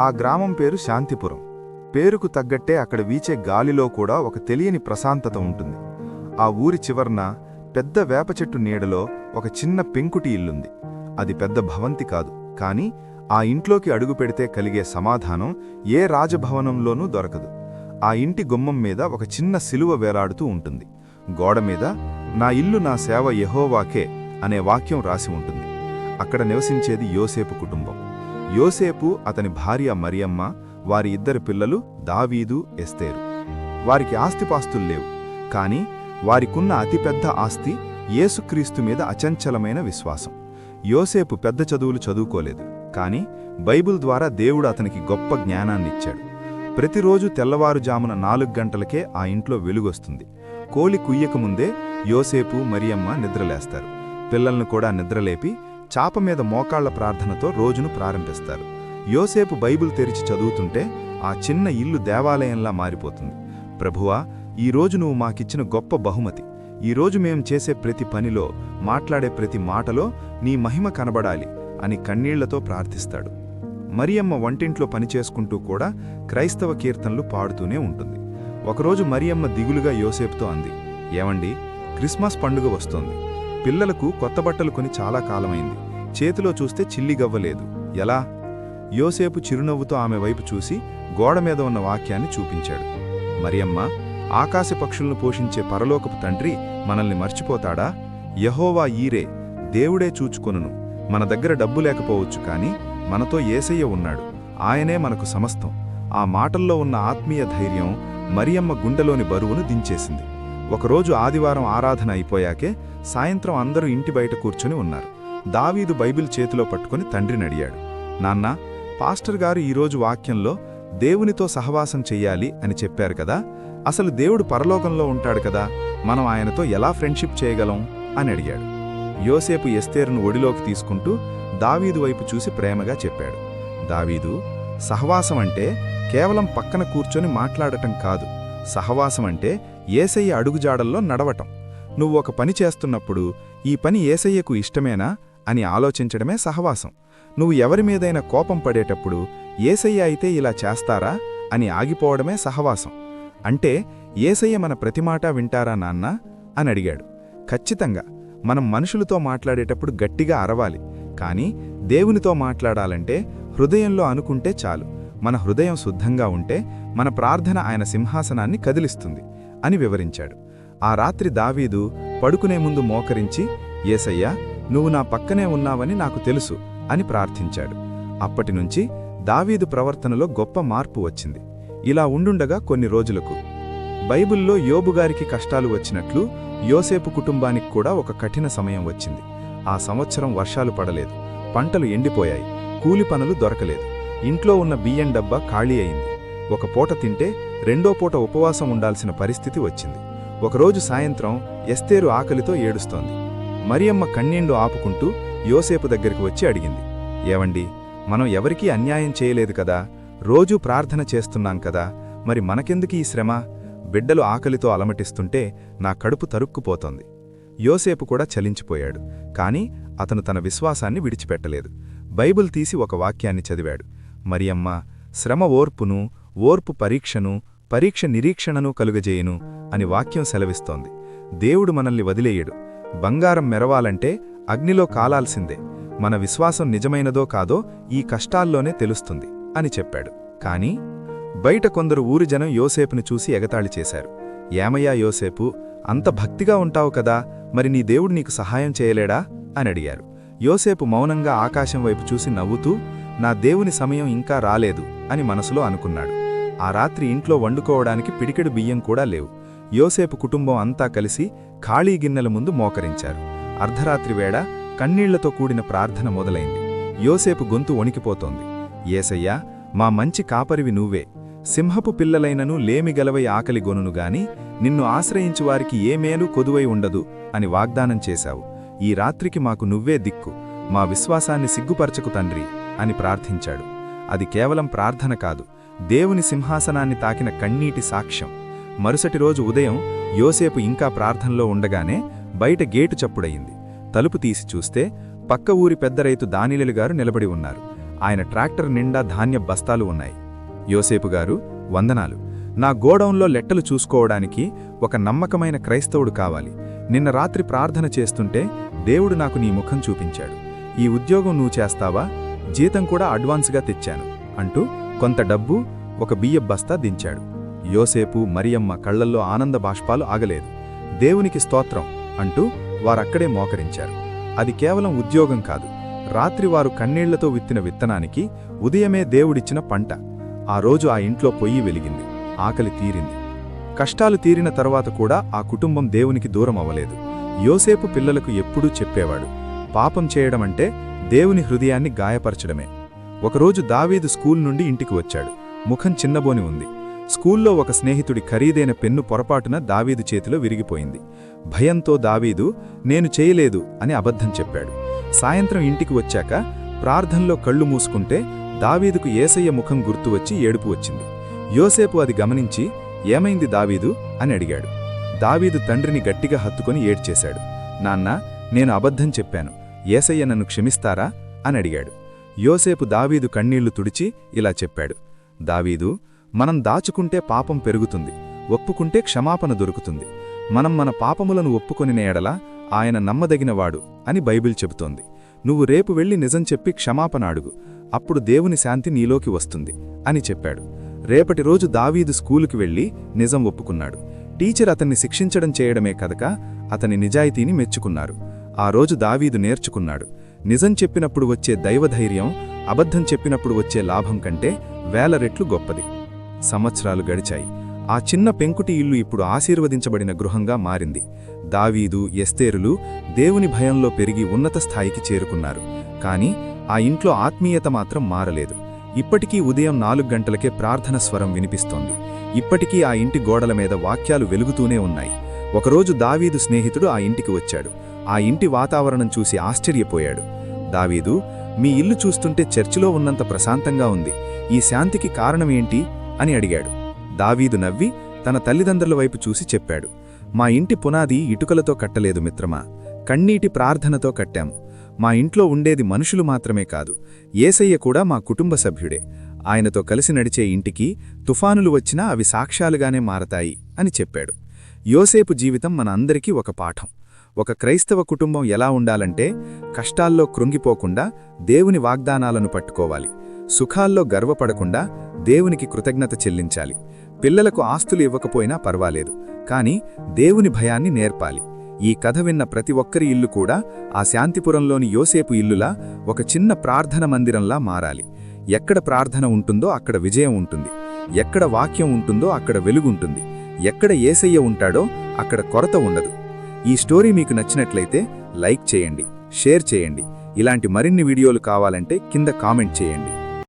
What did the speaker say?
ఆ గ్రామం పేరు శాంతిపురం. పేరుకు తగ్గట్టే అక్కడ వీచే గాలిలో కూడా ఒక తెలియని ప్రశాంతత ఉంటుంది. ఆ ఊరి చివర్న పెద్ద వేప చెట్టు నీడలో ఒక చిన్న పెంకుటి ఇల్లుంది. అది పెద్ద భవంతి కాదు కాని ఆ ఇంట్లోకి అడుగు పెడితే కలిగే సమాధానం ఏ రాజభవనంలోనూ దొరకదు. ఆ ఇంటి గుమ్మం మీద ఒక చిన్న సిలువ వేలాడుతూ ఉంటుంది. గోడ మీద నా ఇల్లు నా సేవ యహోవాకే అనే వాక్యం రాసి ఉంటుంది. అక్కడ నివసించేది యోసేపు కుటుంబం. యోసేపు అతని భార్య మరియమ్మ వారి ఇద్దరు పిల్లలు దావీదు ఎస్తేరు. వారికి ఆస్తిపాస్తులు లేవు. కాని వారికున్న అతిపెద్ద ఆస్తి యేసుక్రీస్తు మీద అచంచలమైన విశ్వాసం. యోసేపు పెద్ద చదువులు చదువుకోలేదు. కాని బైబిల్ ద్వారా దేవుడు అతనికి గొప్ప జ్ఞానాన్నిచ్చాడు. ప్రతిరోజు తెల్లవారుజామున నాలుగు గంటలకే ఆ ఇంట్లో వెలుగొస్తుంది. కోలి కుయ్యకముందే యోసేపు మరియమ్మ నిద్రలేస్తారు. పిల్లల్ని కూడా నిద్రలేపి చాప మీద మోకాళ్ళ ప్రార్థనతో రోజును ప్రారంభిస్తారు. యోసేపు బైబిల్ తెరిచి చదువుతుంటే ఆ చిన్న ఇల్లు దేవాలయంలా మారిపోతుంది. ప్రభువా ఈరోజు నువ్వు మాకిచ్చిన గొప్ప బహుమతి. ఈరోజు మేం చేసే ప్రతి పనిలో మాట్లాడే ప్రతి మాటలో నీ మహిమ కనబడాలి అని కన్నీళ్ళతో ప్రార్థిస్తాడు. మరియమ్మ వంటింట్లో పనిచేసుకుంటూ కూడా క్రైస్తవ కీర్తనలు పాడుతూనే ఉంటుంది. ఒకరోజు మరియమ్మ దిగులుగా యోసేపుతో అంది ఏమండి క్రిస్మస్ పండుగ వస్తోంది. పిల్లలకు కొత్త బట్టలు కొని చాలా కాలమైంది. చేతిలో చూస్తే చిల్లిగవ్వలేదు ఎలా? యోసేపు చిరునవ్వుతో ఆమె వైపు చూసి గోడ మీద ఉన్న వాక్యాన్ని చూపించాడు. మరియమ్మ ఆకాశ పక్షులను పోషించే పరలోకపు తండ్రి మనల్ని మర్చిపోతాడా? యహోవా ఈరే దేవుడే చూచుకొనును. మన దగ్గర డబ్బు లేకపోవచ్చు కాని మనతో ఏసయ్య ఉన్నాడు. ఆయనే మనకు సమస్తం. ఆ మాటల్లో ఉన్న ఆత్మీయ ధైర్యం మరియమ్మ గుండెలోని బరువును దించేసింది. ఒకరోజు ఆదివారం ఆరాధన అయిపోయాకే సాయంత్రం అందరూ ఇంటి బయట కూర్చొని ఉన్నారు. దావీదు బైబిల్ చేతిలో పట్టుకుని తండ్రిని అడిగాడు నాన్న పాస్టర్ గారు ఈరోజు వాక్యంలో దేవునితో సహవాసం చెయ్యాలి అని చెప్పారు కదా అసలు దేవుడు పరలోకంలో ఉంటాడు కదా మనం ఆయనతో ఎలా ఫ్రెండ్షిప్ చేయగలం? అని అడిగాడు. యోసేపు ఎస్తేరును ఒడిలోకి తీసుకుంటూ దావీదు వైపు చూసి ప్రేమగా చెప్పాడు దావీదు సహవాసం అంటే కేవలం పక్కన కూర్చొని మాట్లాడటం కాదు సహవాసం అంటే ఏసయ్య అడుగుజాడల్లో నడవటం. నువ్వు ఒక పని చేస్తున్నప్పుడు ఈ పని ఏసయ్యకు ఇష్టమేనా అని ఆలోచించడమే సహవాసం. నువ్వు ఎవరి మీదైనా కోపం పడేటప్పుడు ఏసయ్య అయితే ఇలా చేస్తారా అని ఆగిపోవడమే సహవాసం. అంటే ఏసయ్య మన ప్రతిమాట వింటారా నాన్న అని అడిగాడు. ఖచ్చితంగా మనం మనుషులతో మాట్లాడేటప్పుడు గట్టిగా అరవాలి. కాని దేవునితో మాట్లాడాలంటే హృదయంలో అనుకుంటే చాలు. మన హృదయం శుద్ధంగా ఉంటే మన ప్రార్థన ఆయన సింహాసనాన్ని కదిలిస్తుంది అని వివరించాడు. ఆ రాత్రి దావీదు పడుకునే ముందు మోకరించి ఏసయ్యా నువ్వు నా పక్కనే ఉన్నావని నాకు తెలుసు అని ప్రార్థించాడు. అప్పటినుంచి దావీదు ప్రవర్తనలో గొప్ప మార్పు వచ్చింది. ఇలా ఉండుండగా కొన్ని రోజులకు. బైబిల్లో యోబుగారికి కష్టాలు వచ్చినట్లు యోసేపు కుటుంబానికి కూడా ఒక కఠిన సమయం వచ్చింది. ఆ సంవత్సరం వర్షాలు పడలేదు. పంటలు ఎండిపోయాయి. కూలి పనులు దొరకలేదు. ఇంట్లో ఉన్న బియ్యం డబ్బా ఖాళీ అయింది. ఒక పూట తింటే రెండో పూట ఉపవాసం ఉండాల్సిన పరిస్థితి వచ్చింది. ఒకరోజు సాయంత్రం ఎస్తేరు ఆకలితో ఏడుస్తోంది. మరియమ్మ కన్నీండు ఆపుకుంటూ యోసేపు దగ్గరికి వచ్చి అడిగింది ఏవండి మనం ఎవరికీ అన్యాయం చేయలేదు కదా? రోజూ ప్రార్థన చేస్తున్నాం కదా? మరి మనకెందుకు ఈ శ్రమ? బిడ్డలు ఆకలితో అలమటిస్తుంటే నా కడుపు తరుక్కుపోతోంది. యోసేపు కూడా చలించిపోయాడు. కాని అతను తన విశ్వాసాన్ని విడిచిపెట్టలేదు. బైబిల్ తీసి ఒక వాక్యాన్ని చదివాడు. మరియమ్మ శ్రమ ఓర్పును ఓర్పు పరీక్షను పరీక్ష నిరీక్షణను కలుగజేయును అని వాక్యం సెలవిస్తోంది. దేవుడు మనల్ని వదిలేయడు. బంగారం మెరవాలంటే అగ్నిలో కాలాల్సిందే. మన విశ్వాసం నిజమైనదో కాదో ఈ కష్టాల్లోనే తెలుస్తుంది అని చెప్పాడు. కాని బయట కొందరు ఊరి జనం యోసేపును చూసి ఎగతాళి చేశారు. ఏమయ్యా యోసేపు అంత భక్తిగా ఉంటావు కదా మరి నీ దేవుడు నీకు సహాయం చేయలేడా? అని అడిగారు. యోసేపు మౌనంగా ఆకాశం వైపు చూసి నవ్వుతూ నా దేవుని సమయం ఇంకా రాలేదు అని మనసులో అనుకున్నాడు. ఆ రాత్రి ఇంట్లో వండుకోవడానికి పిడికెడు బియ్యం కూడా లేవు. యోసేపు కుటుంబం అంతా కలిసి ఖాళీ గిన్నెల ముందు మోకరించారు. అర్ధరాత్రి వేళ కన్నీళ్ళతో కూడిన ప్రార్థన మొదలైంది. యోసేపు గొంతు వణికిపోతోంది. ఏసయ్యా మా మంచి కాపరివి నువ్వే. సింహపు పిల్లలైనను లేమిగలవై ఆకలి గొనుగాని నిన్ను ఆశ్రయించువారికి వారికి కొదువై ఉండదు అని వాగ్దానం చేశావు. ఈ రాత్రికి మాకు నువ్వే దిక్కు. మా విశ్వాసాన్ని సిగ్గుపరచకు తండ్రి. అని ప్రార్థించాడు. అది కేవలం ప్రార్థన కాదు దేవుని సింహాసనాన్ని తాకిన కన్నీటి సాక్ష్యం. మరుసటి రోజు ఉదయం యోసేపు ఇంకా ప్రార్థనలో ఉండగానే బయట గేటు చప్పుడయింది. తలుపు తీసి చూస్తే పక్క ఊరి పెద్ద రైతు దానిలెలుగారు నిలబడి ఉన్నారు. ఆయన ట్రాక్టర్ నిండా ధాన్య బస్తాలు ఉన్నాయి. యోసేపు గారు వందనాలు. నా గోడౌన్లో లెట్టలు చూసుకోవడానికి ఒక నమ్మకమైన క్రైస్తవుడు కావాలి. నిన్న రాత్రి ప్రార్థన చేస్తుంటే దేవుడు నాకు నీ ముఖం చూపించాడు. ఈ ఉద్యోగం నువ్వు చేస్తావా? జీతం కూడా అడ్వాన్స్గా తెచ్చాను అంటూ కొంత డబ్బు ఒక బియ్య బస్తా దించాడు. యోసేపు మరియమ్మ కళ్ళల్లో ఆనంద బాష్పాలు ఆగలేదు. దేవునికి స్తోత్రం అంటూ వారక్కడే మోకరించారు. అది కేవలం ఉద్యోగం కాదు. రాత్రి వారు కన్నీళ్ళతో విత్తిన విత్తనానికి ఉదయమే దేవుడిచ్చిన పంట. ఆ రోజు ఆ ఇంట్లో పొయ్యి వెలిగింది. ఆకలి తీరింది. కష్టాలు తీరిన తర్వాత కూడా ఆ కుటుంబం దేవునికి దూరం అవ్వలేదు యోసేపు పిల్లలకు ఎప్పుడూ చెప్పేవాడు పాపం చేయడమంటే దేవుని హృదయాన్ని గాయపరచడమే. ఒకరోజు దావీదు స్కూల్ నుండి ఇంటికి వచ్చాడు. ముఖం చిన్నబోని ఉంది. స్కూల్లో ఒక స్నేహితుడి ఖరీదైన పెన్ను పొరపాటున దావీదు చేతిలో విరిగిపోయింది. భయంతో దావీదు నేను చేయలేదు అని అబద్ధం చెప్పాడు. సాయంత్రం ఇంటికి వచ్చాక ప్రార్థనలో కళ్ళు మూసుకుంటే దావీదుకు ఏసయ్య ముఖం గుర్తు వచ్చి ఏడుపు వచ్చింది. యోసేపు అది గమనించి ఏమైంది దావీదు? అని అడిగాడు. దావీదు తండ్రిని గట్టిగా హత్తుకొని ఏడ్చేశాడు. నాన్న నేను అబద్ధం చెప్పాను. ఏసయ్య నన్ను క్షమిస్తారా? అని అడిగాడు. యోసేపు దావీదు కన్నీళ్ళు తుడిచి ఇలా చెప్పాడు. దావీదు మనం దాచుకుంటే పాపం పెరుగుతుంది ఒప్పుకుంటే క్షమాపణ దొరుకుతుంది. మనం మన పాపములను ఒప్పుకొనిన ఎడల ఆయన నమ్మదగినవాడు అని బైబిల్ చెబుతోంది. నువ్వు రేపు వెళ్ళి నిజం చెప్పి క్షమాపణ అడుగు అప్పుడు దేవుని శాంతి నీలోకి వస్తుంది అని చెప్పాడు. రేపటి రోజు దావీదు స్కూలుకి వెళ్ళి నిజం ఒప్పుకున్నాడు. టీచర్ అతన్ని శిక్షించడం చేయడమే కదక అతని నిజాయితీని మెచ్చుకున్నారు. ఆ రోజు దావీదు నేర్చుకున్నాడు. నిజం చెప్పినప్పుడు వచ్చే దైవధైర్యం అబద్ధం చెప్పినప్పుడు వచ్చే లాభం కంటే వేల రెట్లు గొప్పది. సంవత్సరాలు గడిచాయి. ఆ చిన్న పెంకుటి ఇల్లు ఇప్పుడు ఆశీర్వదించబడిన గృహంగా మారింది. దావీదు ఎస్తేరులు దేవుని భయంలో పెరిగి ఉన్నత స్థాయికి చేరుకున్నారు. కాని ఆ ఇంట్లో ఆత్మీయత మాత్రం మారలేదు. ఇప్పటికీ ఉదయం నాలుగు గంటలకే ప్రార్థన స్వరం వినిపిస్తోంది. ఇప్పటికీ ఆ ఇంటి గోడల మీద వాక్యాలు వెలుగుతూనే ఉన్నాయి. ఒకరోజు దావీదు స్నేహితుడు ఆ ఇంటికి వచ్చాడు. ఆ ఇంటి వాతావరణం చూసి ఆశ్చర్యపోయాడు. దావీదు మీ ఇల్లు చూస్తుంటే చర్చిలో ఉన్నంత ప్రశాంతంగా ఉంది. ఈ శాంతికి కారణమేంటి? అని అడిగాడు. దావీదు నవ్వి తన తల్లిదండ్రుల వైపు చూసి చెప్పాడు. మా ఇంటి పునాది ఇటుకలతో కట్టలేదు మిత్రమా. కన్నీటి ప్రార్థనతో కట్టాము మా ఇంట్లో ఉండేది మనుషులు మాత్రమే కాదు. ఏసయ్య కూడా మా కుటుంబ సభ్యుడే. ఆయనతో కలిసి నడిచే ఇంటికి తుఫానులు వచ్చినా అవి సాక్ష్యాలుగానే మారతాయి అని చెప్పాడు. యోసేపు జీవితం మన అందరికీ ఒక పాఠం. ఒక క్రైస్తవ కుటుంబం ఎలా ఉండాలంటే కష్టాల్లో కృంగిపోకుండా దేవుని వాగ్దానాలను పట్టుకోవాలి సుఖాల్లో గర్వపడకుండా దేవునికి కృతజ్ఞత చెల్లించాలి. పిల్లలకు ఆస్తులు ఇవ్వకపోయినా పర్వాలేదు కాని దేవుని భయాన్ని నేర్పాలి. ఈ కథ విన్న ప్రతి ఒక్కరి ఇల్లు కూడా ఆ శాంతిపురంలోని యోసేపు ఇల్లులా ఒక చిన్న ప్రార్థన మందిరంలా మారాలి. ఎక్కడ ప్రార్థన ఉంటుందో అక్కడ విజయం ఉంటుంది. ఎక్కడ వాక్యం ఉంటుందో అక్కడ వెలుగుంటుంది ఎక్కడ ఏసయ్య ఉంటాడో అక్కడ కొరత ఉండదు. ఈ స్టోరీ మీకు నచ్చినట్లయితే లైక్ చేయండి షేర్ చేయండి. ఇలాంటి మరిన్ని వీడియోలు కావాలంటే కింద కామెంట్ చేయండి.